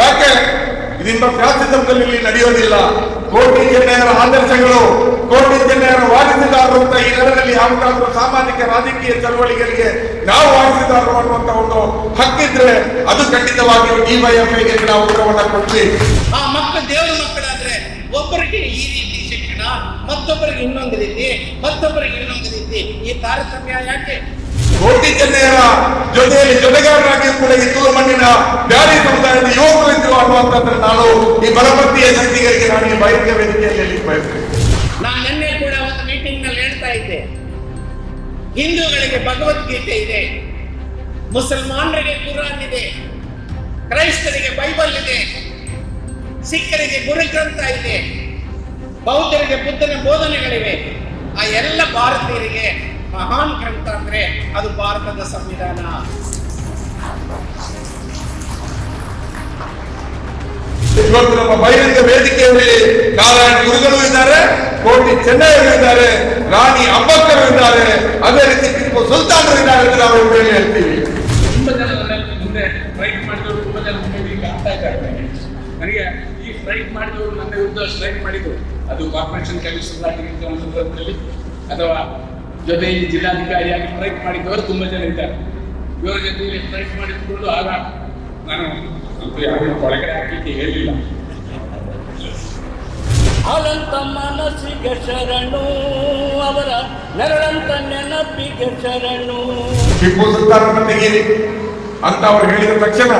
ಯಾಕೆ? ಇದರಿಂದ ಫ್ಯಾಸಿಸಂದಲ್ಲಿ ಇಲ್ಲಿ ನಡೆಯೋದಿಲ್ಲ. ಕೋಟಿ ಜನರ ಆದರ್ಶಗಳು, ಕೋಟಿ ಜನರ ವಾದಿಸಿದಾರರು ಅಂತ ಈ ನೆಲದಲ್ಲಿ ಯಾವುದಾದ್ರೂ ಸಾಮಾಜಿಕ ರಾಜಕೀಯ ಚಳವಳಿಗಳಿಗೆ ನಾವು ವಾದಿಸಿದಾರರು ಅನ್ನುವಂತ ಒಂದು ಹಕ್ಕಿದ್ರೆ ಅದು ಖಂಡಿತವಾಗಿಯೂ ಡಿವೈಎಫ್ಐಗೆ ನಾವು ಉತ್ತರವನ್ನ ಕೊಡ್ತೀವಿ. ಆ ಮಕ್ಕಳು ದೇವರ ಮಕ್ಕಳಾದ್ರೆ ಒಬ್ಬರಿಗೆ ಈ ರೀತಿ ಮತ್ತೊಬ್ಬರಿಗೆ ಇನ್ನೊಂದು ರೀತಿ ಮತ್ತೊಬ್ಬರಿಗೆ ಇನ್ನೊಂದು ರೀತಿ. ಈ ತಾರತಮ್ಯ ಯಾಕೆ? ಕೋಟಿ ಜನರ ಜೊತೆಯಲ್ಲಿ ಜೊತೆಗಾರರಾಗಿ ಕೂಡ ಇದ್ದೂರು ಮಣ್ಣಿನ ಬ್ಯಾರಿ ಸಮುದಾಯದ ಯುವಕರು ಇದ್ರು ಅನ್ನುವಂಥದ್ದನ್ನು ನಾನು ಈ ಬಲಪತ್ತಿಯ ಶಕ್ತಿಗಳಿಗೆ ನಾನು ಈ ಬಹಿರಂಗ ವೇದಿಕೆಯಲ್ಲಿ ಬಯಸ್ತೇನೆ ನಾನು ನಿನ್ನೆ ಕೂಡ ಒಂದು ಮೀಟಿಂಗ್ನಲ್ಲಿ ಹೇಳ್ತಾ ಇದ್ದೆ. ಹಿಂದೂಗಳಿಗೆ ಭಗವದ್ಗೀತೆ ಇದೆ. ಮುಸಲ್ಮಾನರಿಗೆ ಕುರಾನ್ ಇದೆ. ಕ್ರೈಸ್ತರಿಗೆ ಬೈಬಲ್ ಇದೆ. ಸಿಖ್ಖರಿಗೆ ಗುರುಗ್ರಂಥ ಇದೆ. ಬೌದ್ಧರಿಗೆ ಬುದ್ಧನ ಬೋಧನೆಗಳಿವೆ ಆ ಎಲ್ಲ ಭಾರತೀಯರಿಗೆ ಮಹಾನ್ ಗ್ರಂಥ ಅಂದ್ರೆ ಅದು ಭಾರತದ ಸಂವಿಧಾನ ಇವತ್ತು ನಮ್ಮ ಬಹಿರಂಗ ವೇದಿಕೆಯಲ್ಲಿ ನಾರಾಯಣ ಗುರುಗಳು ಇದ್ದಾರೆ ಕೋಟಿ ಚೆನ್ನೈಯರು ಇದ್ದಾರೆ ರಾಣಿ ಅಂಬಕ್ಕರು ಇದ್ದಾರೆ ಅದೇ ರೀತಿ ಟಿಪ್ಪು ಸುಲ್ತಾನರು ಇದ್ದಾರೆ ಅಂತ ನಾವು ಇವ್ರಲ್ಲಿ ಹೇಳ್ತೀವಿ ತುಂಬ ಜನ ನನ್ನಲ್ಲಿ ಮುಂದೆ ಸ್ಟ್ರೈಕ್ ಮಾಡಿದವರು ತುಂಬ ಜನ ಮುಂದೆ ಈಗ ಆಗ್ತಾ ಇದ್ದಾರೆ ನನಗೆ. ಈ ಸ್ಟ್ರೈಕ್ ಮಾಡಿದವರು ನನ್ನ ವಿರುದ್ಧ ಸ್ಟ್ರೈಕ್ ಮಾಡಿದ್ರು ಅದು ಕಾರ್ಪೊರೇಷನ್ ಕಮಿಷನರ್ ಆಗಿರುವಂತಹ ಒಂದು ಸಂದರ್ಭದಲ್ಲಿ ಅಥವಾ ಜೊತೆ ಜಿಲ್ಲಾಧಿಕಾರಿಯಾಗಿ ಸ್ಟ್ರೈಕ್ ಮಾಡಿದವರು ತುಂಬಾ ಜನ ಇದ್ದಾರೆ. ಇವರ ಜೊತೆಯಲ್ಲಿ ಸ್ಟ್ರೈಕ್ ಮಾಡಿಕೊಂಡು ಆಗ ನಾನು ಅಂತೂ ಯಾರನ್ನು ಒಳಗಡೆ ಹಾಕಲಿಕ್ಕೆ ಹೇಳಿಲ್ಲ. ಅಲಂತ ಮನಸ್ಸಿಗೆ ಶರಣು ಅವರ ನೆರಳಂತ ನೆನಪಿಗೆ ಶರಣು. ಟಿಪ್ಪು ಸುಲ್ತಾನ್ ತೆಗೀರಿ ಅಂತ ಅವರು ಹೇಳಿದ ತಕ್ಷಣ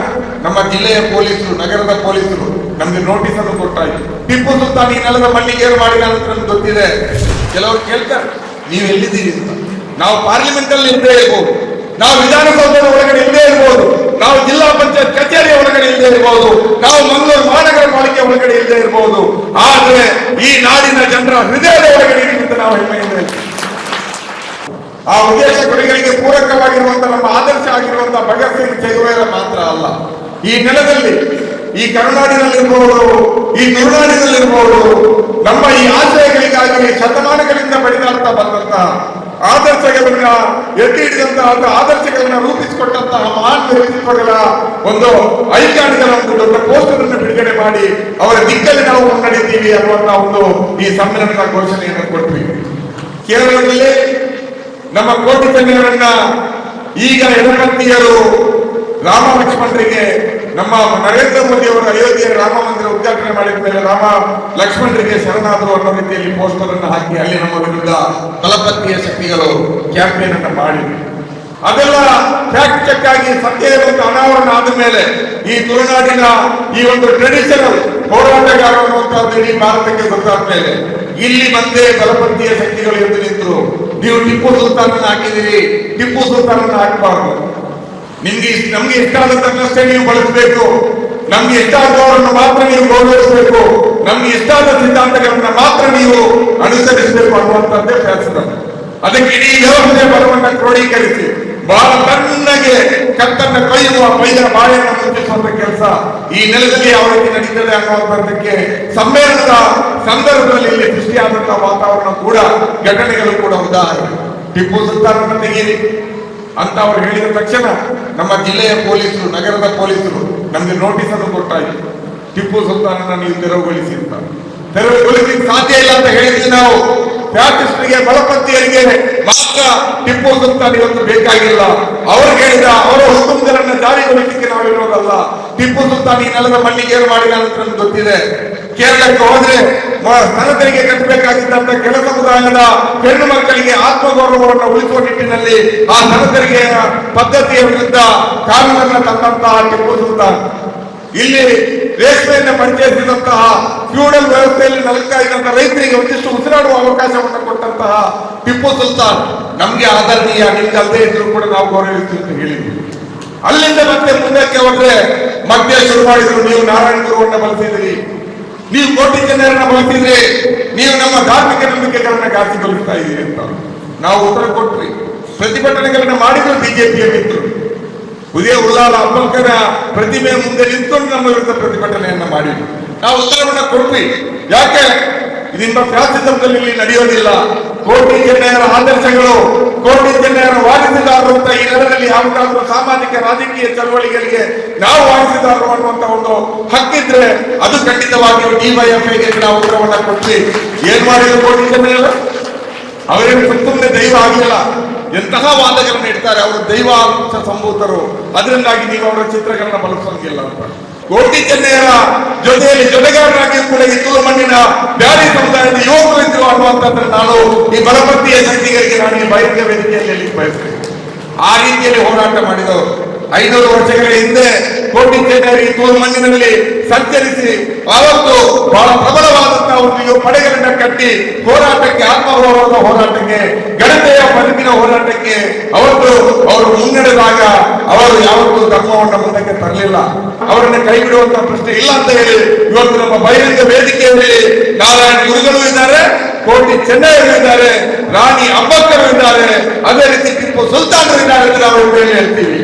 ನಮ್ಮ ಜಿಲ್ಲೆಯ ಪೊಲೀಸರು, ನಗರದ ಪೊಲೀಸರು ನಮ್ಗೆ ನೋಟಿಸ್ ಅನ್ನು ಕೊಟ್ಟಾಯ್ತು. ಟಿಪ್ಪು ಸುಲ್ತಾನ್ ಈ ನೆಲದ ಮಣ್ಣಿಗೆ ಏನು ಮಾಡಿದ ಅಂತ ಗೊತ್ತಿದೆ. ಕೆಲವರು ಕೇಳ್ತಾರೆ, ನೀವು ಎಲ್ಲಿದ್ದೀರಿ ಅಂತ? ನಾವು ಪಾರ್ಲಿಮೆಂಟ್ ಅಲ್ಲಿ ಇಲ್ಲದೆ ಇರ್ಬೋದು. ನಾವು ವಿಧಾನಸೌಧದ ಒಳಗಡೆ ಇಲ್ಲದೆ ಇರ್ಬೋದು. ನಾವು ಜಿಲ್ಲಾ ಪಂಚಾಯತ್ ಕಚೇರಿಯ ಒಳಗಡೆ ಇಲ್ಲದೆ ಇರ್ಬೋದು. ನಾವು ಮಂಗಳೂರು ಮಹಾನಗರ ಪಾಲಿಕೆ ಒಳಗಡೆ ಇಲ್ಲದೆ ಇರ್ಬೋದು. ಆದ್ರೆ ಈ ನಾಡಿನ ಜನರ ಹೃದಯದ ಒಳಗಡೆ ಅಂತ ನಾವು ಹೆಮ್ಮೆಯಿಂದ ಆ ಉದ್ದೇಶ ಗುರಿಗಳಿಗೆ ಪೂರಕವಾಗಿರುವಂತಹ ನಮ್ಮ ಆದರ್ಶ ಆಗಿರುವಂತಹ ಭಗತ್ ಸಿಂಗ್ ಚೆಗುವೇರ ಮಾತ್ರ ಅಲ್ಲ. ಈ ನೆಲದಲ್ಲಿ, ಈ ಕರುನಾಡಿನಲ್ಲಿರ್ಬೋದು ಈ ತುಳುನಾಡಿನಲ್ಲಿರ್ಬೋದು ನಮ್ಮ ಈ ಆಶಯಗಳಿಗಾಗಿ ಶತಮಾನಗಳಿಂದ ಬಡಿದಾಡ್ತಾ ಬಂದಂತಹ ಆದರ್ಶಗಳನ್ನ ಎತ್ತಿ ಹಿಡಿದಂತಹ ಆದರ್ಶಗಳನ್ನ ರೂಪಿಸಿಕೊಟ್ಟಂತಹ ಮಹಾನ್ ವ್ಯಕ್ತಿತ್ವಗಳ ಒಂದು ಐಕಾನ್ಗಳ ಒಂದು ದೊಡ್ಡ ಪೋಸ್ಟರ್ ಅನ್ನು ಬಿಡುಗಡೆ ಮಾಡಿ ಅವರ ದಿಕ್ಕಲ್ಲಿ ನಾವು ಮುನ್ನಡೀತೀವಿ ಅನ್ನುವಂತಹ ಒಂದು ಈ ಸಮ್ಮೇಳನದ ಘೋಷಣೆಯನ್ನು ಕೊಟ್ವಿ. ಕೇರಳದಲ್ಲಿ ನಮ್ಮ ಕೋಟಿ ತಮಿಳರನ್ನ ಈಗ ಎಡಪಂಥೀಯರು ರಾಮ ಲಕ್ಷ್ಮಣರಿಗೆ, ನಮ್ಮ ನರೇಂದ್ರ ಮೋದಿ ಅವರು ಅಯೋಧ್ಯೆಯ ರಾಮ ಮಂದಿರ ಉದ್ಘಾಟನೆ ಮಾಡಿದ ಮೇಲೆ ರಾಮ ಲಕ್ಷ್ಮಣರಿಗೆ ಶರಣಾದರು ಅನ್ನೋ ರೀತಿಯಲ್ಲಿ ಪೋಸ್ಟರ್ ಅನ್ನು ಹಾಕಿ ಅಲ್ಲಿ ನಮ್ಮ ವಿರುದ್ಧ ತಲಪತ್ತಿಯ ಶಕ್ತಿಗಳು ಕ್ಯಾಂಪೇನ್ ಅನ್ನು ಮಾಡಿ. ಅದೆಲ್ಲ ಫ್ಯಾಕ್ಟ್ ಚೆಕ್ ಆಗಿ ಸತ್ಯದ ಅನಾವರಣ ಆದ ಮೇಲೆ ಈ ತುಳುನಾಡಿನ ಈ ಒಂದು ಟ್ರೆಡಿಷನಲ್ ಹೋರಾಟಗಾರ ಅನ್ನುವಂಥದ್ದು ಇಡೀ ಭಾರತಕ್ಕೆ ಗೊತ್ತಾದ ಮೇಲೆ ಇಲ್ಲಿ ಮತ್ತೆ ಬಲಪಂಥೀಯ ಶಕ್ತಿಗಳು ಎದ್ದು ನಿಂತರು. ನೀವು ಟಿಪ್ಪು ಸುಲ್ತಾನನ್ನು ಹಾಕಿದಿರಿ ಟಿಪ್ಪು ಸುಲ್ತಾನನ್ನು ಹಾಕಬಾರ್ದು. ನಿಮ್ಗೆ ನಮ್ಗೆ ಇಷ್ಟ ಆದದ್ದನ್ನಷ್ಟೇ ನೀವು ಬಳಸಬೇಕು. ನಮ್ಗೆ ಇಷ್ಟ ಆದವರನ್ನು ಮಾತ್ರ ನೀವು ಗೌರವಿಸಬೇಕು. ನಮ್ಗೆ ಇಷ್ಟ ಆದ ಸಿದ್ಧಾಂತಗಳನ್ನ ಮಾತ್ರ ನೀವು ಅನುಸರಿಸಬೇಕು ಅನ್ನುವಂಥದ್ದೇ ಶಾಸನ. ಅದಕ್ಕೆ ಇಡೀ ವ್ಯವಸ್ಥೆ ಬಲವನ್ನ ಕ್ರೋಢೀಕರಿಸಿ ಬಹಳ ತಣ್ಣಗೆ ಕತ್ತನ್ನು ಕೊಯ್ಯುವ ಬೈದರ ಬಾಳೆಯನ್ನು ಮುಚ್ಚಿಸುವಂತ ಕೆಲಸ ಈ ನೆಲದಲ್ಲಿ ಅವರಿಗೆ ನಡೀತದೆ ಅನ್ನುವಂಥದ್ದಕ್ಕೆ ಸಮ್ಮೇಳನದ ಸಂದರ್ಭದಲ್ಲಿ ಇಲ್ಲಿ ಸೃಷ್ಟಿಯಾದಂತಹ ವಾತಾವರಣ ಕೂಡ ಘಟನೆಗಳು ಕೂಡ ಉದಾಹರಣೆ. ಟಿಪ್ಪು ಸುಲ್ತಾನ ತೆಗೀರಿ. ಅಂತ ಅವ್ರು ಹೇಳಿದ ತಕ್ಷಣ ನಮ್ಮ ಜಿಲ್ಲೆಯ ಪೊಲೀಸರು, ನಗರದ ಪೊಲೀಸರು ನಮಗೆ ನೋಟಿಸ್ ಅನ್ನು ಕೊಟ್ಟಾಯಿತು. ಟಿಪ್ಪು ಸುಲ್ತಾನನ್ನ ನೀವು ತೆರವುಗೊಳಿಸಿ ಅಂತ. ತೆರವುಗೊಳಿಸಿ ಸಾಧ್ಯ ಇಲ್ಲ ಅಂತ ಹೇಳಿದ್ವಿ ನಾವು. ಫ್ಯಾಸಿಸ್ಟ್ರಿಗೆ ಬಲಪಂಥೀಯರಿಗೆ ಮಾತ್ರ ಟಿಪ್ಪು ಸುಲ್ತಾನ್ ಇವತ್ತು ಬೇಕಾಗಿಲ್ಲ. ಅವರು ಹೇಳಿದ, ಅವರ ಹುಕುಂಗಳನ್ನ ಜಾರಿಗೊಳಿಸಲಿಕ್ಕೆ ನಾವು ಇರೋದಲ್ಲ. ಟಿಪ್ಪು ಸುಲ್ತಾನ್ ಈ ನೆಲದ ಮಣ್ಣಿಗೆ ಏನು ಮಾಡಿಲ್ಲ ಅಂತ ನಮ್ಗೆ ಗೊತ್ತಿದೆ. ಕೇರಳಕ್ಕೆ ಹೋದ್ರೆ ಸ್ಥಳ ಸ್ತನ ತೆರಿಗೆ ಕಟ್ಟಬೇಕಾಗಿದ್ದಂತ ಕೆಲ ಸಮುದಾಯದ ಹೆಣ್ಣು ಮಕ್ಕಳಿಗೆ ಆತ್ಮಗೌರವವನ್ನು ಉಳಿಸುವ ನಿಟ್ಟಿನಲ್ಲಿ ಆ ಸ್ಥಳ ತೆರಿಗೆಯ ಪದ್ಧತಿಯ ವಿರುದ್ಧ ಕಾನೂನನ್ನ ತಂದಂತಹ ಟಿಪ್ಪು ಸುಲ್ತಾನ್. ಇಲ್ಲಿ ರೇಷ್ಮೆಯನ್ನು ಪರಿಚಯಿಸಿದಂತಹ ಫ್ಯೂಡಲ್ ವ್ಯವಸ್ಥೆಯಲ್ಲಿ ಇದ್ದಂತಹ ರೈತರಿಗೆ ಒಂದಿಷ್ಟು ಉಸಿರಾಡುವ ಅವಕಾಶವನ್ನು ಕೊಟ್ಟಂತಹ ಟಿಪ್ಪು ಸುಲ್ತಾನ್. ನಮ್ಗೆ ಆದರಣೀಯ ನಿಮ್ಗೆ ಅಲ್ಲದೆ ಇದ್ರು ಕೂಡ ನಾವು ಗೌರವಿಸ್ತೀವಿ ಅಂತ ಹೇಳಿದ್ವಿ. ಅಲ್ಲಿಂದ ಮತ್ತೆ ಮುಂದಕ್ಕೆ ಹೋದ್ರೆ ಮತ್ತೆ ಶುರು ಮಾಡಿದ್ರು ನೀವು ನಾರಾಯಣ ಗುರುವನ್ನ ಬಳಸಿದ್ರಿ. ನೀವು ಕೋಟಿ ಜನರನ್ನ ಬಳಸಿದ್ರಿ ನೀವು ನಮ್ಮ ಧಾರ್ಮಿಕ ನಂಬಿಕೆಗಳನ್ನ ಘಾಸಿಗೊಳಿಸ್ತಾ ಇದ್ದೀರಿ ಅಂತ. ನಾವು ಉತ್ತರ ಕೊಟ್ರಿ ಪ್ರತಿಭಟನೆಗಳನ್ನ ಮಾಡಿದ್ರು ಬಿಜೆಪಿಯ ಮಿತ್ರರು ಉದಯ ಉಲ್ಲಾಲ ಅಂಬಲ್ಕರ ಪ್ರತಿಮೆ ಮುಂದೆ ನಿಂತ್ಕೊಂಡು ನಮ್ಮ ವಿರುದ್ಧ ಪ್ರತಿಭಟನೆಯನ್ನ ಮಾಡಿದ್ರು. ನಾವು ಉತ್ತರವನ್ನ ಕೊಟ್ವಿ. ಯಾಕೆ? ಇದರಿಂದ ಫ್ಯಾಸಿಸಂದಲ್ಲಿ ಇಲ್ಲಿ ನಡೆಯೋದಿಲ್ಲ. ಕೋಟಿ ಜನರ ಆದರ್ಶಗಳು, ಕೋಟಿ ಜನರ ವಾದಿಸಿದಾರರು ಅಂತ ಈ ಯಾವುದಾದ್ರೂ ಸಾಮಾಜಿಕ ರಾಜಕೀಯ ಚಳವಳಿಗಳಿಗೆ ನಾವು ವಾದಿಸಿದಾರರು ಅನ್ನುವಂತ ಒಂದು ಹಕ್ಕಿದ್ರೆ ಅದು ಖಂಡಿತವಾಗಿಯೂ ಡಿವೈಎಫ್ಐಗೆ ನಾವು ಉತ್ತರವನ್ನ ಕೊಡ್ತೀವಿ ಏನ್ ಮಾಡಿದ್ರು ಕೋಟಿ ಜನರೆಲ್ಲ? ಅವರೇನು ಸುಮ್ಮನೆ ದೈವ ಆಗಿಲ್ಲ. ಎಂತಹ ವಾದಗಳನ್ನು ಇಡ್ತಾರೆ? ಅವರು ದೈವ ಸಂಭೂತರು. ಅದರಿಂದಾಗಿ ನೀವು ಅವರ ಚಿತ್ರಗಳನ್ನ ಬಳಸೋಂಗಿಲ್ಲ ಅಂತ. ಕೋಟಿ ಚೆನ್ನಯ್ಯರ ಜೊತೆಯಲ್ಲಿ ಜೊತೆಗಾರರಾಗಿ ಕೂಡ ಈ ಮಣ್ಣಿನ ಬ್ಯಾರಿ ಸಮುದಾಯದ ಯುವಕರು ಅನ್ನುವಂಥದ್ದನ್ನು ನಾನು ಈ ಬಲಪತಿಯ ಶಕ್ತಿಗಳಿಗೆ ನಾನು ಈ ಬಹಿರಂಗ ವೇದಿಕೆಯಲ್ಲಿ ಹೇಳಲಿಕ್ಕೆ ಬಯಸ್ತೇನೆ ಆ ರೀತಿಯಲ್ಲಿ ಹೋರಾಟ ಮಾಡಿದವರು ಐನೂರು ವರ್ಷಗಳ ಹಿಂದೆ ಕೋಟಿ ಚೆನ್ನೈ ತೂರು ಮಣ್ಣಿನಲ್ಲಿ ಸಂಚರಿಸಿ ಅವತ್ತು ಬಹಳ ಪ್ರಬಲವಾದಂತಹ ಒಂದು ಯುವ ಪಡೆಗಳನ್ನ ಕಟ್ಟಿ ಹೋರಾಟಕ್ಕೆ ಆತ್ಮಗೌರವದ ಹೋರಾಟಕ್ಕೆ ಘನತೆಯ ಬದುಕಿನ ಹೋರಾಟಕ್ಕೆ ಅವತ್ತು ಅವರು ಮುನ್ನಡೆದಾಗ ಅವರು ಯಾವತ್ತೂ ಧರ್ಮವನ್ನ ಮುಂದಕ್ಕೆ ತರಲಿಲ್ಲ ಅವರನ್ನ ಕೈ ಬಿಡುವಂತಹ ಪ್ರಶ್ನೆ ಇಲ್ಲ ಅಂತ ಹೇಳಿ ಇವತ್ತು ನಮ್ಮ ಬಹಿರಂಗ ವೇದಿಕೆಯಲ್ಲಿ ನಾರಾಯಣ ಗುರುಗಳು ಇದ್ದಾರೆ ಕೋಟಿ ಚೆನ್ನೈಯರು ಇದ್ದಾರೆ ರಾಣಿ ಅಂಬೇಡ್ಕರ್ ಇದ್ದಾರೆ ಅದೇ ರೀತಿ ಟಿಪ್ಪು ಸುಲ್ತಾನರು ಇದ್ದಾರೆ ಅಂತ ನಾವು ಹೇಳಿ ಹೇಳ್ತೀವಿ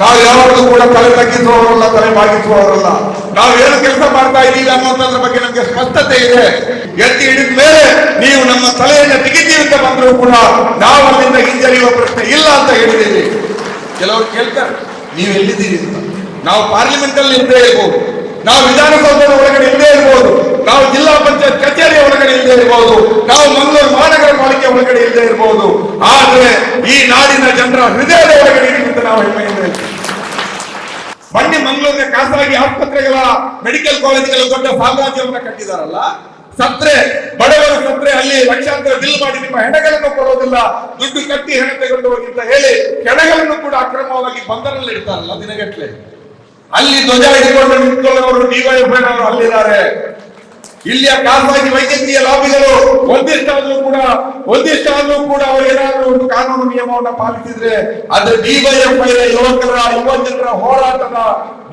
ನಾವು ಯಾವಾಗಲೂ ಕೂಡ ತಲೆ ತಗ್ಗಿಸುವವರಲ್ಲ ತಲೆ ಬಾಗಿಸುವವರಲ್ಲ. ನಾವು ಏನು ಕೆಲಸ ಮಾಡ್ತಾ ಇದ್ದೀವಿ ಅನ್ನೋದ್ರ ಬಗ್ಗೆ ನಮಗೆ ಸ್ಪಷ್ಟತೆ ಇದೆ. ಎತ್ತಿ ಹಿಡಿದ ಮೇಲೆ ನೀವು ನಮ್ಮ ತಲೆಯನ್ನು ತೆಗಿತೀವಿ ಅಂತ ಬಂದರೂ ಕೂಡ ನಾವು ಅಲ್ಲಿಂದ ಹಿಂಜರಿಯುವ ಪ್ರಶ್ನೆ ಇಲ್ಲ ಅಂತ ಹೇಳಿದ್ದೀವಿ. ಕೆಲವರು ಕೇಳ್ತಾರೆ, ನೀವು ಎಲ್ಲಿದ್ದೀರಿ ಅಂತ? ನಾವು ಪಾರ್ಲಿಮೆಂಟ್ ಅಲ್ಲಿ ಇಲ್ಲದೆ ಇರ್ಬೋದು. ನಾವು ವಿಧಾನಸೌಧದ ಒಳಗಡೆ ಇಲ್ಲದೆ ಇರ್ಬೋದು. ನಾವು ಜಿಲ್ಲಾ ಪಂಚಾಯತ್ ಕಚೇರಿಯ ಒಳಗಡೆ ಇಲ್ಲದೆ ಇರ್ಬೋದು. ನಾವು ಮಂಗಳೂರು ಮಹಾನಗರ ಪಾಲಿಕೆ ಒಳಗಡೆ ಇಲ್ಲದೆ ಇರ್ಬೋದು. ಆದ್ರೆ ಈ ನಾಡಿನ ಜನರ ಹೃದಯದ ಒಳಗಡೆ ಇದೆ ಅಂತ ನಾವು ಹೆಮ್ಮೆಯಿಂದ ಬನ್ನಿ ಮಂಗಳೂರಿನ ಖಾಸಗಿ ಆಸ್ಪತ್ರೆಗಳ ಮೆಡಿಕಲ್ ಕಾಲೇಜ್ಗಳ ದೊಡ್ಡ ಸಾಮ್ರಾಜ್ಯವನ್ನ ಕಟ್ಟಿದಾರಲ್ಲ? ಸತ್ರೆ, ಬಡವರ ಸತ್ರೆ ಅಲ್ಲಿ ಲಕ್ಷಾಂತರ ಬಿಲ್ ಮಾಡಿ ನಿಮ್ಮ ಹೆಣಗಳನ್ನು ಕೊಡೋದಿಲ್ಲ, ದುಡ್ಡು ಕಟ್ಟಿ ಹೆಣ ತೆಗೆದು ಹೋಗಿ ಅಂತ ಹೇಳಿ ಹೆಣಗಳನ್ನು ಕೂಡ ಅಕ್ರಮವಾಗಿ ಬಂದರಲ್ಲಿ ಇಡ್ತಾರಲ್ಲ ದಿನಗಟ್ಟಲೆ ಅಲ್ಲಿ ಧ್ವಜ ಹಿಡಿಕೊಂಡು ನಿಂತ್ಕೊಳ್ಳೋರು ಅವರು ಅಲ್ಲಿದ್ದಾರೆ. ಇಲ್ಲಿಯ ಖಾಸಗಿ ವೈದ್ಯಕೀಯ ಲಾಬಿಗಳು ಒಂದಿಷ್ಟಾದ್ರೂ ಕೂಡ ಒಂದಿಷ್ಟಾದ್ರೂ ಕೂಡ ಅವರು ಏನಾದ್ರೂ ಒಂದು ಕಾನೂನು ನಿಯಮವನ್ನ ಪಾಲಿಸಿದ್ರೆ ಅದು ಡಿವೈಎಫ್ಐ ಯುವಕರ ಯುವ ಜನರ ಹೋರಾಟದ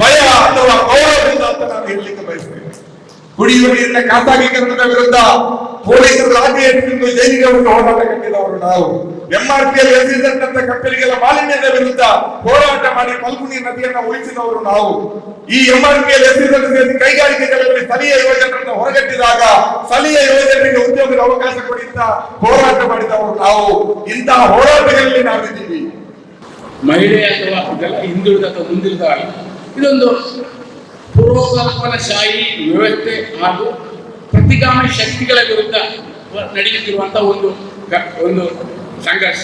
ಭಯ ಅಥವಾ ಗೌರವದಿಂದ ಅಂತ ನಾನು ಹೇಳಲಿಕ್ಕೆ ಬಯಸ್ತೇನೆ. ಕುಡಿಯುವ ನೀರಿನ ಖಾಸಗೀಕರಣದ ವಿರುದ್ಧ ಪೊಲೀಸರು ಲಾಠಿ ಎತ್ತಿಕೊಂಡು ಜೈಲಿಗೆ ಹೋರಾಟ ಕಟ್ಟಿದವರು ನಾವು. ಎಂಆರ್ಪಿಎಲ್ ಎಸೆದಂತ ಕಂಪನಿಗೆಲ್ಲ ಮಾಲಿನ್ಯದ ವಿರುದ್ಧ ಹೋರಾಟ ಮಾಡಿ ಫಲ್ಗುಣಿ ನದಿಯನ್ನು ಉಳಿಸಿದವರು ನಾವು. ಈ ಎಂಆರ್ಪಿಎಲ್ ಎಸೆದಂತ ಕೈಗಾರಿಕೆಗಳಲ್ಲಿ ಸ್ಥಳೀಯ ಯುವಜನರನ್ನು ಹೊರಗಟ್ಟಿದಾಗ ಸ್ಥಳೀಯ ಯೋಜನೆಗೆ ಉದ್ಯೋಗದ ಅವಕಾಶ ಕೊಡಿದ್ದ ಹೋರಾಟ ಮಾಡಿದವರು ನಾವು. ಇಂತಹ ಹೋರಾಟಗಳಲ್ಲಿ ನಾವಿದ್ದೀವಿ. ಮಹಿಳೆ ಅಥವಾ ಹಿಂದುಳಿದ ಅಥವಾ ಮುಂದಿಳಿದ. ಇದೊಂದು ಪೂರ್ವಕಲ್ಪನಾಶಾಹಿ ವ್ಯವಸ್ಥೆ ಹಾಗೂ ಪ್ರತಿಗಾಮಿ ಶಕ್ತಿಗಳ ವಿರುದ್ಧ ನಡೆಯುತ್ತಿರುವಂಥ ಒಂದು ಒಂದು ಸಂಘರ್ಷ.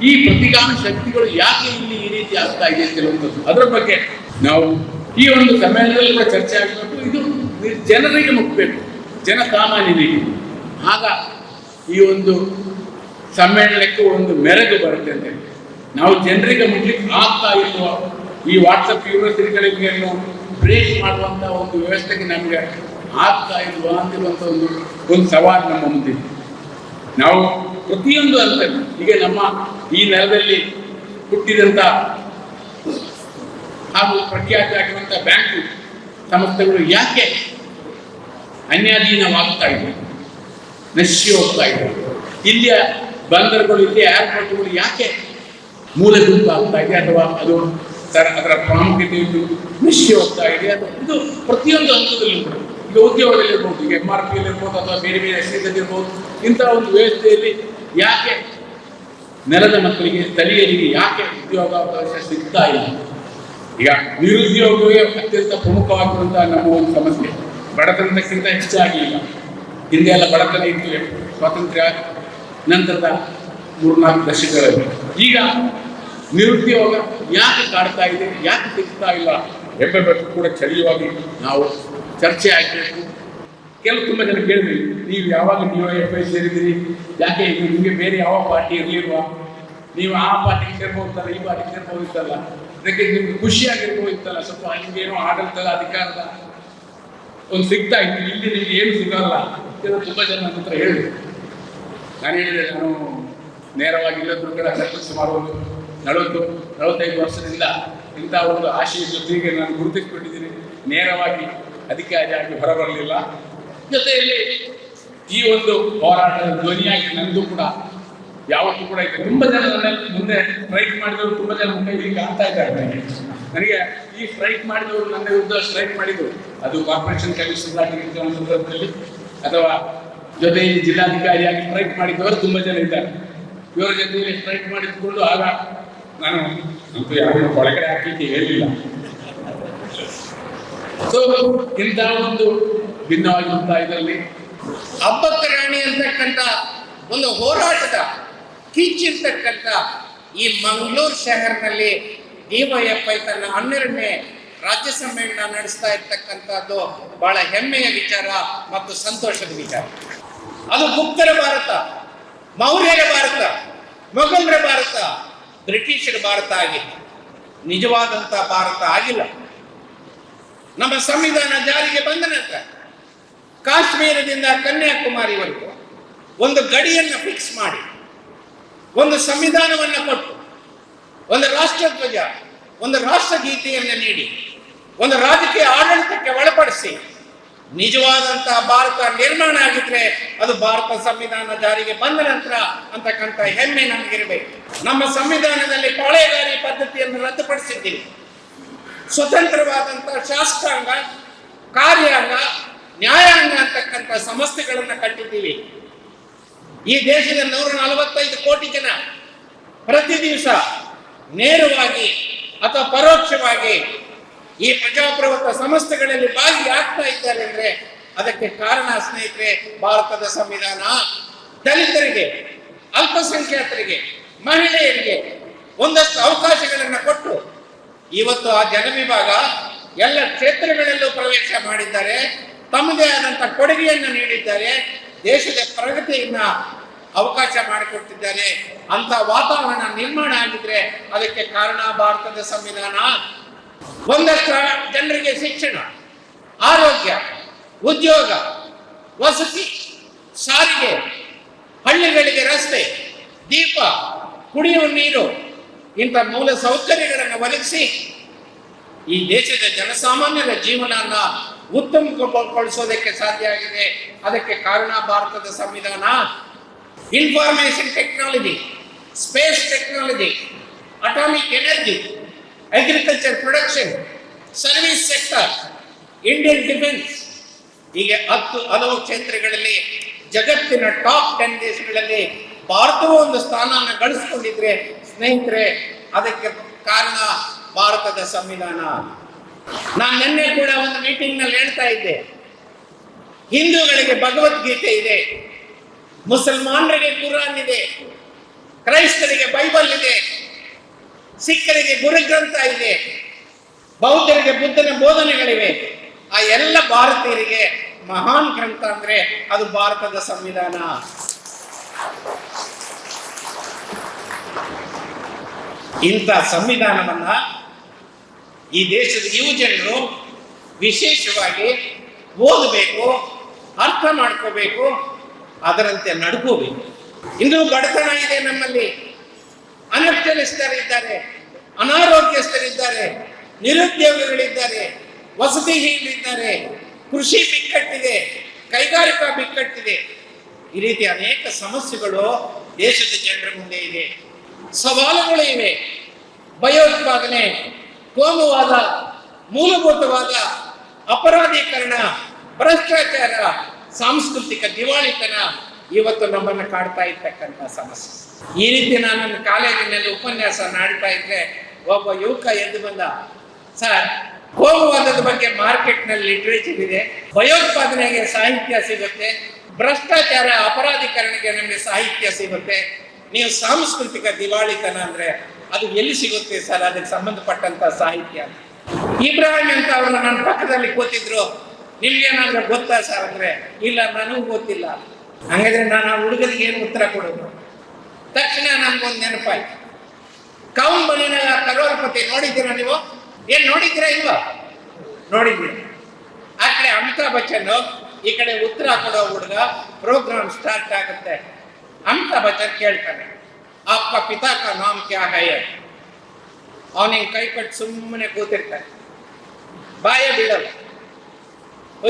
ಈ ಪ್ರತಿಗಾಮಿ ಶಕ್ತಿಗಳು ಯಾಕೆ ಇಲ್ಲಿ ಈ ರೀತಿ ಆಗ್ತಾ ಇದೆ ಕೆಲವೊಂದು ಅದರ ಬಗ್ಗೆ ನಾವು ಈ ಒಂದು ಸಮ್ಮೇಳನದಲ್ಲಿ ಕೂಡ ಚರ್ಚೆ ಆಗಬೇಕು. ಇದು ಜನರಿಗೆ ಮುಟ್ಟಬೇಕು ಜನಸಾಮಾನ್ಯರಿಗೆ. ಆಗ ಈ ಒಂದು ಸಮ್ಮೇಳನಕ್ಕೆ ಒಂದು ಮೆರಗು ಬರುತ್ತೆ ಅಂತ. ನಾವು ಜನರಿಗೆ ಮುಟ್ಲಿಕ್ಕೆ ಆಗ್ತಾ ಇರುವ ಈ ವಾಟ್ಸಪ್ ಯೂನಿವರ್ಸಿಟಿಗಳಿಗೆ ಬ್ರೇಕ್ ಮಾಡುವಂತ ಒಂದು ವ್ಯವಸ್ಥೆಗೆ ನಮಗೆ ಆಗ್ತಾ ಇಲ್ವಾ ಅಂತಿರುವಂತ ಒಂದು ಒಂದು ಸವಾಲು ನಮ್ಮ ಮುಂದಿದೆ. ನಾವು ಪ್ರತಿಯೊಂದು ಅಂತ ಈಗ ನಮ್ಮ ಈ ನೆಲದಲ್ಲಿ ಹುಟ್ಟಿದಂತ ಹಾಗೂ ಪ್ರಖ್ಯಾತ ಆಗಿರುವಂತಹ ಬ್ಯಾಂಕು ಸಂಸ್ಥೆಗಳು ಯಾಕೆ ಅನ್ಯಾಧೀನವಾಗ್ತಾ ಇದೆ ನಶಿ ಹೋಗ್ತಾ ಇದೆ ಇಲ್ಲಿಯ ಬಂದರುಗಳು, ಇಲ್ಲಿಯ ಏರ್ಪೋರ್ಟ್ಗಳು ಯಾಕೆ ಮೂಲ ಗುಂಪು ಆಗ್ತಾ ಇದೆ ಅಥವಾ ಅದು ಅದರ ಪ್ರಾಮುಖ್ಯತೆ ಇದು ನಶಿ ಹೋಗ್ತಾ ಇದೆ. ಅದು ಇದು ಪ್ರತಿಯೊಂದು ಹಂತದಲ್ಲಿ ಈಗ ಉದ್ಯೋಗದಲ್ಲಿ ಇರ್ಬೋದು ಈಗ ಎಂ ಆರ್ ಪಿ ಇರ್ಬೋದು ಅಥವಾ ಬೇರೆ ಬೇರೆ ಹೆಸರಿನಲ್ಲಿ ಇರ್ಬೋದು ಇಂತಹ ಒಂದು ವ್ಯವಸ್ಥೆಯಲ್ಲಿ ಯಾಕೆ ನೆಲದ ಮಕ್ಕಳಿಗೆ ಸ್ಥಳೀಯರಿಗೆ ಯಾಕೆ ಉದ್ಯೋಗಾವಕಾಶ ಸಿಗ್ತಾ ಇಲ್ಲ? ಈಗ ನಿರುದ್ಯೋಗವೇ ಅತ್ಯಂತ ಪ್ರಮುಖವಾಗಿರುವಂತಹ ನಮ್ಮ ಒಂದು ಸಮಸ್ಯೆ. ಬಡತನಕ್ಕಿಂತ ಹೆಚ್ಚಾಗಿ ಇಲ್ಲ. ಹಿಂದೆ ಎಲ್ಲ ಬಡತನ ಇತ್ತು. ಸ್ವಾತಂತ್ರ್ಯ ನಂತರದ ಮೂರ್ನಾಲ್ಕು ದಶಕಗಳಲ್ಲಿ. ಈಗ ನಿರುದ್ಯೋಗ ಯಾಕೆ ಕಾಡ್ತಾ ಇದೆ ಯಾಕೆ ಸಿಗ್ತಾ ಇಲ್ಲ? ಎಂಬ ಬಗ್ಗೆ ಕೂಡ ಚಳಿಯವಾಗಿ ನಾವು ಚರ್ಚೆ ಆಗಬೇಕು. ಕೆಲವು ತುಂಬ ಜನ ಕೇಳಿದ್ರಿ, ನೀವು ಯಾವಾಗ ನೀವು ಎಫ್ ಐ ಸೇರಿದ್ದೀರಿ? ಯಾಕೆ ನಿಮಗೆ ಬೇರೆ ಯಾವ ಪಾರ್ಟಿ ಇರಲಿಲ್ವಾ? ನೀವು ಆ ಪಾರ್ಟಿಗೆ ಸೇರ್ಬೋದಿತ್ತಲ್ಲ ಈ ಪಾರ್ಟಿಗೆ ಸೇರ್ಬೋದಿತ್ತಲ್ಲ? ಅದಕ್ಕೆ ನಿಮ್ಗೆ ಖುಷಿಯಾಗಿರ್ಬೋದಿತ್ತಲ್ಲ ಸ್ವಲ್ಪ ನಿಮ್ಗೇನೋ ಆಡಳಿತದ ಅಧಿಕಾರದ ಒಂದು ಸಿಗ್ತಾ ಇತ್ತು. ಇಲ್ಲಿ ನಿಮಗೆ ಏನು ಸಿಗಲ್ಲ? ಅಂತ ತುಂಬ ಜನ ನನ್ನ ಹತ್ರ ಹೇಳಿದ್ರು. ನಾನು ಹೇಳಿದೆ, ನಾನು ನೇರವಾಗಿ ಇಲ್ಲದ್ರು ಕೂಡ ಸಮಾರೋಹ ನಲವತ್ತು, ನಲವತ್ತೈದು ವರ್ಷದಿಂದ ಇಂಥ ಒಂದು ಆಶಯ ಜೊತೆಗೆ ನಾನು ಗುರುತಿಸಿಕೊಂಡಿದ್ದೀನಿ. ನೇರವಾಗಿ ಅಧಿಕಾರಿಯಾಗಿ ಹೊರಬರಲಿಲ್ಲ. ಜೊತೆಯಲ್ಲಿ ಈ ಒಂದು ಹೋರಾಟದ ಧ್ವನಿಯಾಗಿ ನಂದು ಕೂಡ ಯಾವತ್ತೂ ಕೂಡ ಇದೆ. ತುಂಬ ಜನ ನನ್ನ ಮುಂದೆ ಸ್ಟ್ರೈಕ್ ಮಾಡಿದವರು ತುಂಬ ಜನ ಮುಂದೆ ಈಗ ಕಾಣ್ತಾ ಇದ್ದಾರೆ ನನಗೆ. ನನಗೆ ಈ ಸ್ಟ್ರೈಕ್ ಮಾಡಿದವರು ನನ್ನ ವಿರುದ್ಧ ಸ್ಟ್ರೈಕ್ ಮಾಡಿದ್ರು. ಅದು ಕಾರ್ಪೊರೇಷನ್ ಕಮಿಷನರ್ ಒಂದು ಸಂದರ್ಭದಲ್ಲಿ ಅಥವಾ ಜೊತೆಯಲ್ಲಿ ಜಿಲ್ಲಾಧಿಕಾರಿಯಾಗಿ ಸ್ಟ್ರೈಕ್ ಮಾಡಿದವರು ತುಂಬಾ ಜನ ಇದ್ದಾರೆ. ಇವರ ಜೊತೆಯಲ್ಲಿ ಸ್ಟ್ರೈಕ್ ಮಾಡಿದ್ಕೊಂಡು ಆಗ ನಾನು ಅಂತೂ ಯಾರು ಒಳಗಡೆ ಹಾಕಲಿಕ್ಕೆ ಹೇಳಿಲ್ಲ. ಸೊ ಇಂತಹ ಒಂದು ಭಿನ್ನವಾಗಿರುವಂತಹ ಇದರಲ್ಲಿ ರಾಣಿ ಅಂತಕ್ಕಂಥ ಒಂದು ಹೋರಾಟದ ಕಿಚ್ಚಿರ್ತಕ್ಕಂಥ ಈ ಮಂಗಳೂರು ಶಹರ್ನಲ್ಲಿ ಡಿವೈಎಫ್ಐ ತನ್ನ ಹನ್ನೆರಡನೇ ರಾಜ್ಯ ಸಮ್ಮೇಳನ ನಡೆಸ್ತಾ ಇರ್ತಕ್ಕಂಥದ್ದು ಬಹಳ ಹೆಮ್ಮೆಯ ವಿಚಾರ ಮತ್ತು ಸಂತೋಷದ ವಿಚಾರ. ಅದು ಗುಪ್ತರ ಭಾರತ, ಮೌರ್ಯರ ಭಾರತ, ಮೊಘಲರ ಭಾರತ ಬ್ರಿಟಿಷರ ಭಾರತ ಆಗಿತ್ತು ನಿಜವಾದಂಥ ಭಾರತ ಆಗಿಲ್ಲ. ನಮ್ಮ ಸಂವಿಧಾನ ಜಾರಿಗೆ ಬಂದ ನಂತರ ಕಾಶ್ಮೀರದಿಂದ ಕನ್ಯಾಕುಮಾರಿವರೆಗೂ ಒಂದು ಗಡಿಯನ್ನು ಫಿಕ್ಸ್ ಮಾಡಿ, ಒಂದು ಸಂವಿಧಾನವನ್ನು ಕೊಟ್ಟು, ಒಂದು ರಾಷ್ಟ್ರಧ್ವಜ ಒಂದು ರಾಷ್ಟ್ರಗೀತೆಯನ್ನು ನೀಡಿ, ಒಂದು ರಾಜಕೀಯ ಆಡಳಿತಕ್ಕೆ ಒಳಪಡಿಸಿ ನಿಜವಾದಂತಹ ಭಾರತ ನಿರ್ಮಾಣ ಆಗಿದ್ರೆ ಅದು ಭಾರತ ಸಂವಿಧಾನ ಜಾರಿಗೆ ಬಂದ ನಂತರ ಅಂತಕ್ಕಂಥ ಹೆಮ್ಮೆ ನಮಗಿರಬೇಕು. ನಮ್ಮ ಸಂವಿಧಾನದಲ್ಲಿ ಪಾಳೆಗಾರಿ ಪದ್ಧತಿಯನ್ನು ರದ್ದುಪಡಿಸಿದ್ದೀವಿ. ಸ್ವತಂತ್ರವಾದಂತಹ ಶಾಸ್ತ್ರಾಂಗ ಕಾರ್ಯಾಂಗ, ನ್ಯಾಯಾಂಗ ಅಂತಕ್ಕಂಥ ಸಂಸ್ಥೆಗಳನ್ನು ಕಟ್ಟಿದ್ದೀವಿ. ಈ ದೇಶದ ನೂರ ನಲವತ್ತೈದು ಕೋಟಿ ಜನ ಪ್ರತಿ ದಿವಸ ನೇರವಾಗಿ ಅಥವಾ ಪರೋಕ್ಷವಾಗಿ ಈ ಪ್ರಜಾಪ್ರಭುತ್ವ ಸಂಸ್ಥೆಗಳಲ್ಲಿ ಭಾಗಿಯಾಗ್ತಾ ಇದ್ದಾರೆ ಅಂದ್ರೆ ಅದಕ್ಕೆ ಕಾರಣ ಸ್ನೇಹಿತರೆ, ಭಾರತದ ಸಂವಿಧಾನ. ದಲಿತರಿಗೆ, ಅಲ್ಪಸಂಖ್ಯಾತರಿಗೆ, ಮಹಿಳೆಯರಿಗೆ ಒಂದಷ್ಟು ಅವಕಾಶಗಳನ್ನು ಕೊಟ್ಟು ಇವತ್ತು ಆ ಜನವಿಭಾಗ ಎಲ್ಲ ಕ್ಷೇತ್ರಗಳಲ್ಲೂ ಪ್ರವೇಶ ಮಾಡಿದ್ದಾರೆ. ತಮ್ಮದೇ ಆದಂಥ ಕೊಡುಗೆಯನ್ನು ನೀಡಿದ್ದಾರೆ. ದೇಶದ ಪ್ರಗತಿಯನ್ನ ಅವಕಾಶ ಮಾಡಿಕೊಟ್ಟಿದ್ದಾರೆ ಅಂತ ವಾತಾವರಣ ನಿರ್ಮಾಣ ಆಗಿದ್ರೆ ಅದಕ್ಕೆ ಕಾರಣ ಭಾರತದ ಸಂವಿಧಾನ. ಒಂದಷ್ಟು ಜನರಿಗೆ ಶಿಕ್ಷಣ, ಆರೋಗ್ಯ, ಉದ್ಯೋಗ, ವಸತಿ, ಸಾರಿಗೆ, ಹಳ್ಳಿಗಳಿಗೆ ರಸ್ತೆ, ದೀಪ, ಕುಡಿಯುವ ನೀರು ಇಂಥ ಮೂಲ ಸೌಕರ್ಯಗಳನ್ನು ಒದಗಿಸಿ ಈ ದೇಶದ ಜನಸಾಮಾನ್ಯರ ಜೀವನನ ಉತ್ತಮಗೊಳಿಸೋದಕ್ಕೆ ಸಾಧ್ಯ ಆಗಿದೆ. ಅದಕ್ಕೆ ಕಾರಣ ಭಾರತದ ಸಂವಿಧಾನ information technology space technology atomic energy agriculture production service sector Indian defence ಹೀಗೆ ಹತ್ತು ಹಲವು ಕ್ಷೇತ್ರಗಳಲ್ಲಿ ಜಗತ್ತಿನ ಟಾಪ್ ಟೆನ್ ದೇಶಗಳಲ್ಲಿ ಭಾರತವೂ ಒಂದು ಸ್ಥಾನವನ್ನು ಗಳಿಸ್ಕೊಂಡಿದ್ರೆ, ಸ್ನೇಹಿತರೆ, ಅದಕ್ಕೆ ಕಾರಣ ಭಾರತದ ಸಂವಿಧಾನ. ನಾನು ನಿನ್ನೆ ಕೂಡ ಒಂದು ಮೀಟಿಂಗ್ನಲ್ಲಿ ಹೇಳ್ತಾ ಇದ್ದೆ. ಹಿಂದೂಗಳಿಗೆ ಭಗವದ್ಗೀತೆ ಇದೆ. ಮುಸಲ್ಮಾನರಿಗೆ ಕುರಾನ್ ಇದೆ. ಕ್ರೈಸ್ತರಿಗೆ ಬೈಬಲ್ ಇದೆ. ಸಿಖ್ಖರಿಗೆ ಗುರುಗ್ರಂಥ ಇದೆ. ಬೌದ್ಧರಿಗೆ ಬುದ್ಧನ ಬೋಧನೆಗಳಿವೆ. ಆ ಎಲ್ಲ ಭಾರತೀಯರಿಗೆ ಮಹಾನ್ ಗ್ರಂಥ ಅಂದ್ರೆ ಅದು ಭಾರತದ ಸಂವಿಧಾನ. ಇಂಥ ಸಂವಿಧಾನವನ್ನ ಈ ದೇಶದ ಯುವಜನರು ವಿಶೇಷವಾಗಿ ಓದಬೇಕು, ಅರ್ಥ ಮಾಡ್ಕೋಬೇಕು, ಅದರಂತೆ ನಡ್ಕೋಬೇಕು. ಇಂದು ಬಡತನ ಇದೆ ನಮ್ಮಲ್ಲಿ. ಅನಕ್ಷರಸ್ಥರಿದ್ದಾರೆ ಅನಾರೋಗ್ಯಸ್ಥರಿದ್ದಾರೆ, ನಿರುದ್ಯೋಗಿಗಳಿದ್ದಾರೆ, ವಸತಿಹೀನರಿದ್ದಾರೆ, ಕೃಷಿ ಬಿಕ್ಕಟ್ಟಿದೆ, ಕೈಗಾರಿಕಾ ಬಿಕ್ಕಟ್ಟಿದೆ. ಈ ರೀತಿ ಅನೇಕ ಸಮಸ್ಯೆಗಳು ದೇಶದ ಜನರ ಮುಂದೆ ಇದೆ. ಸವಾಲುಗಳು ಇವೆ. ಭಯೋತ್ಪಾದನೆ, ಕೋಮುವಾದ, ಮೂಲಭೂತವಾದ, ಅಪರಾಧೀಕರಣ, ಭ್ರಷ್ಟಾಚಾರ, ಸಾಂಸ್ಕೃತಿಕ ದಿವಾಳಿತನ ಇವತ್ತು ನಮ್ಮನ್ನು ಕಾಡ್ತಾ ಇರ್ತಕ್ಕಂಥ ಸಮಸ್ಯೆ. ಈ ರೀತಿ ನಾನು ಕಾಲೇಜಿನಲ್ಲಿ ಉಪನ್ಯಾಸ ನಾಡ್ತಾ ಇದ್ರೆ ಒಬ್ಬ ಯುವಕ ಎದ್ದು ಬಂದ, ಸರ್, ಕೋಮುವಾದದ ಬಗ್ಗೆ ಮಾರ್ಕೆಟ್ನಲ್ಲಿ ಲಿಟ್ರೇಚರ್ ಇದೆ, ಭಯೋತ್ಪಾದನೆಗೆ ಸಾಹಿತ್ಯ ಸಿಗುತ್ತೆ, ಭ್ರಷ್ಟಾಚಾರ ಅಪರಾಧೀಕರಣಕ್ಕೆ ನಮಗೆ ಸಾಹಿತ್ಯ ಸಿಗುತ್ತೆ, ನೀವು ಸಾಂಸ್ಕೃತಿಕ ದಿವಾಳಿತನ ಅಂದ್ರೆ ಅದು ಎಲ್ಲಿ ಸಿಗುತ್ತೆ ಸರ್, ಅದಕ್ಕೆ ಸಂಬಂಧಪಟ್ಟಂತ ಸಾಹಿತ್ಯ? ಇಬ್ರಾಹಿಂ ಅಂತ ಅವರು ನನ್ನ ಪಕ್ಕದಲ್ಲಿ ಕೂತಿದ್ರು. ನಿಮ್ಗೇನಾದ್ರೂ ಗೊತ್ತಾ ಸರ್ ಅಂದ್ರೆ, ಇಲ್ಲ, ನನಗೂ ಗೊತ್ತಿಲ್ಲ. ಹಂಗಾದ್ರೆ ನಾನು ಆ ಹುಡುಗರಿಗೆ ಏನು ಉತ್ತರ ಕೊಡೋದು? ತಕ್ಷಣ ನನ್ಗೊಂದು ನೆನಪಾಯ್ತು. ಕೌನ್ ಬಲಿನ ಕರೋರ್ಪತಿ ನೋಡಿದ್ದೀರಾ ನೀವು? ಏನು ನೋಡಿದ್ದೀರಾ ಇಲ್ವಾ? ನೋಡಿದ್ದೀರಿ ಆ ಕಡೆ ಅಮಿತಾಬ್ ಬಚ್ಚನ್, ಈ ಕಡೆ ಉತ್ತರ ಕೊಡೋ ಹುಡುಗ ಪ್ರೋಗ್ರಾಮ್ ಸ್ಟಾರ್ಟ್ ಆಗುತ್ತೆ. ಅಮಿತಾಬ್ ಬಚ್ಚನ್ ಕೇಳ್ತಾನೆ, ಅಪ್ಪ ಪಿತಾ ಕಾ ನಾಮ್ ಕ್ಯಾ ಹೈ? ಅವನಿಗೆ ಕೈ ಕಟ್ಟು ಸುಮ್ಮನೆ ಕೂತಿರ್ತಾನೆ. ಬಾಯ ಬಿಡಲ್ಲ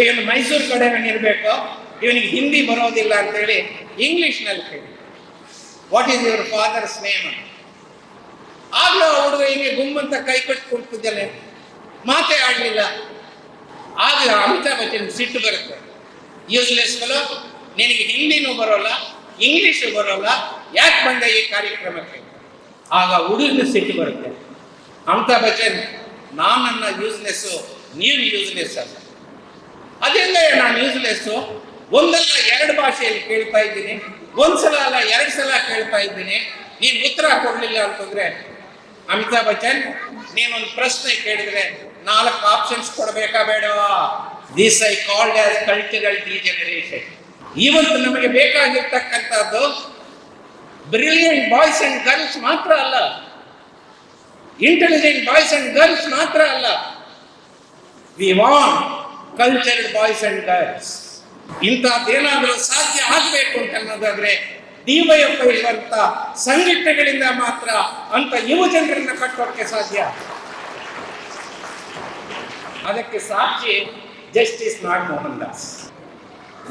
ಏನು ಮೈಸೂರು ಕಡೆ ಇರಬೇಕು? ಇವನಿಗೆ ಹಿಂದಿ ಬರೋದಿಲ್ಲ ಅಂತೇಳಿ ಇಂಗ್ಲಿಷ್ನಲ್ಲಿ ಕೇಳಿ what is your father's name ಆಗ್ಲೂ ಹುಡುಗ ಹಿಂಗೆ ಗುಮ್ಮಂತ ಕೈ ಕಟ್ಟಿ ಕೊಡ್ತಿದ್ದಾನೆ ಮಾತೇ ಆಡಲಿಲ್ಲ. ಆಗ ಅಮಿತಾಬ್ ಬಚ್ಚನ್ ಸಿಟ್ಟು ಬರುತ್ತೆ. ಯೂಸ್ಲೆಸ್ ಫಲೋ ನಿನಗೆ ಹಿಂದಿನೂ ಬರೋಲ್ಲ ಇಂಗ್ಲೀಷು ಬರೋಲ್ಲ, ಯಾಕೆ ಬಂದ ಈ ಕಾರ್ಯಕ್ರಮಕ್ಕೆ? ಆಗ ಹುಡುಗನ ಸಿಟ್ಟು ಬರುತ್ತೆ. ಅಮಿತಾಬ್ ಬಚ್ಚನ್ ನನ್ನ ಯೂಸ್ಲೆಸ್ಸು ನೀನು ಯೂಸ್ಲೆಸ್ ಅಲ್ಲ. ಅದೆಲ್ಲ ನಾನು ಯೂಸ್ಲೆಸ್ಸು ಒಂದಲ್ಲ ಎರಡು ಭಾಷೆಯಲ್ಲಿ ಕೇಳ್ತಾ ಇದ್ದೀನಿ, ಒಂದ್ಸಲ ಅಲ್ಲ, ಎರಡು ಸಲ ಕೇಳ್ತಾ ಇದ್ದೀನಿ. ನೀನು ಉತ್ತರ ಕೊಡಲಿಲ್ಲ ಅಂತಂದ್ರೆ, ಅಮಿತಾಬ್ ಬಚ್ಚನ್, ನೀನೊಂದು ಪ್ರಶ್ನೆ ಕೇಳಿದ್ರೆ ನಾಲ್ಕು ಆಪ್ಷನ್ಸ್ ಕೊಡಬೇಕಾ ಬೇಡವಾ this I called as cultural degeneration ಇವತ್ತು ನಮಗೆ ಬೇಕಾಗಿರ್ತಕ್ಕಂಥದ್ದು ಬ್ರಿಲಿಯಂಟ್ ಬಾಯ್ಸ್ ಅಂಡ್ ಗರ್ಲ್ಸ್ ಮಾತ್ರ ಅಲ್ಲ. ಇಂಟೆಲಿಜೆಂಟ್ ಬಾಯ್ಸ್ ಅಂಡ್ ಗರ್ಲ್ಸ್ ಮಾತ್ರ ಅಲ್ಲ. We want cultured boys and girls ಇಂಥದ್ದೇನಾದರೂ ಸಾಧ್ಯ ಆಗಬೇಕು ಅಂತ ಅನ್ನೋದಾದ್ರೆ ಇರುವಂತ ಸಂಘಟನೆಗಳಿಂದ ಮಾತ್ರ ಅಂತ ಯುವ ಜನರನ್ನ ಕಟ್ಟೋಕೆ ಸಾಧ್ಯ. ಅದಕ್ಕೆ ಸಾಕ್ಷಿ ಜಸ್ಟಿಸ್ ನಾಗಮೋಹನ್ ದಾಸ್.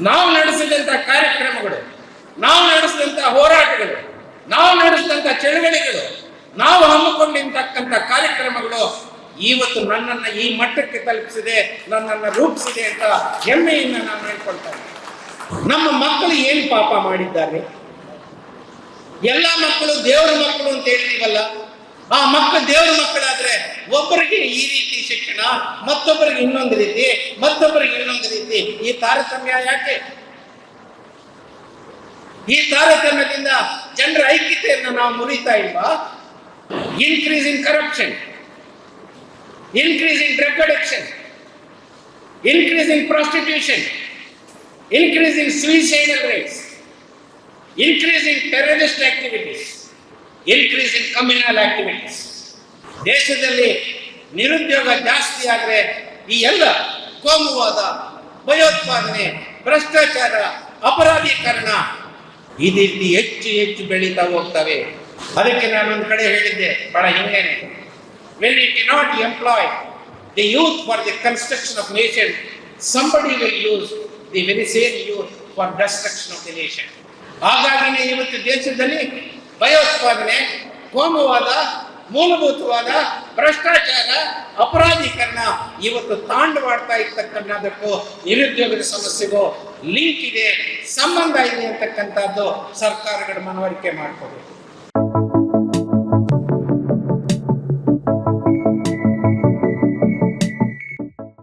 ನಾವು ನಡೆಸಿದಂತ ಕಾರ್ಯಕ್ರಮಗಳು, ನಾವು ನಡೆಸಿದಂತ ಹೋರಾಟಗಳು, ನಾವು ನಡೆಸಿದಂಥ ಚಳವಳಿಗಳು, ನಾವು ಹಮ್ಮಿಕೊಂಡಿರ್ತಕ್ಕಂಥ ಕಾರ್ಯಕ್ರಮಗಳು ಇವತ್ತು ನನ್ನನ್ನು ಈ ಮಟ್ಟಕ್ಕೆ ತಲುಪಿಸಿದೆ, ನನ್ನನ್ನು ರೂಪಿಸಿದೆ ಅಂತ ಹೆಮ್ಮೆಯಿಂದ ನಾನು ಹೇಳ್ಕೊಳ್ತೇನೆ ನಮ್ಮ ಮಕ್ಕಳು ಏನು ಪಾಪ ಮಾಡಿದ್ದಾರೆ? ಎಲ್ಲ ಮಕ್ಕಳು ದೇವರ ಮಕ್ಕಳು ಅಂತ ಹೇಳ್ತೀವಲ್ಲ? ಆ ಮಕ್ಕಳು ದೇವರ ಮಕ್ಕಳಾದ್ರೆ ಒಬ್ಬರಿಗೆ ಈ ರೀತಿ ಶಿಕ್ಷಣ, ಮತ್ತೊಬ್ಬರಿಗೆ ಇನ್ನೊಂದು ರೀತಿ, ಮತ್ತೊಬ್ಬರಿಗೆ ಇನ್ನೊಂದು ರೀತಿ. ಈ ತಾರತಮ್ಯ ಯಾಕೆ? ಈ ತಾರತಮ್ಯದಿಂದ ಜನರ ಐಕ್ಯತೆಯನ್ನು ನಾವು ಮುರಿತಾ ಇಲ್ವಾ? Increase in corruption increase in drug in prostitution in suicidal rates terrorist activities, increase in communal activities. ದೇಶದಲ್ಲಿ ನಿರುದ್ಯೋಗ ಜಾಸ್ತಿ ಆದರೆ ಈ ಎಲ್ಲ ಕೋಮುವಾದ ಭಯೋತ್ಪಾದನೆ ಭ್ರಷ್ಟಾಚಾರ ಅಪರಾಧೀಕರಣ ರೀತಿ ಹೆಚ್ಚು ಹೆಚ್ಚು ಬೆಳೀತಾ ಹೋಗ್ತವೆ ಅದಕ್ಕೆ ನಾನು ಒಂದು ಕಡೆ ಹೇಳಿದ್ದೆ ಬಹಳ ಹಿಂಗೇನೆ when you cannot employ the youth for the construction of nation somebody will use the very same youth for destruction of the nation ಹಾಗಾಗಿನೇ ಇವತ್ತು ದೇಶದಲ್ಲಿ ಭಯೋತ್ಪಾದನೆ, ಕೋಮವಾದ, ಮೂಲಭೂತವಾದ, ಭ್ರಷ್ಟಾಚಾರ, ಅಪರಾಧೀಕರಣ ಇವತ್ತು ತಾಂಡವಾಡ್ತಾ ಇರ್ತಕ್ಕಂಥದ್ದಕ್ಕೂ ನಿರುದ್ಯೋಗದ ಸಮಸ್ಯೆಗೂ ಲಿಂಕ್ ಇದೆ, ಸಂಬಂಧ ಇದೆ ಅಂತಕ್ಕಂಥದ್ದು ಸರ್ಕಾರಗಳು ಮನವರಿಕೆ ಮಾಡ್ಕೋಬೇಕು.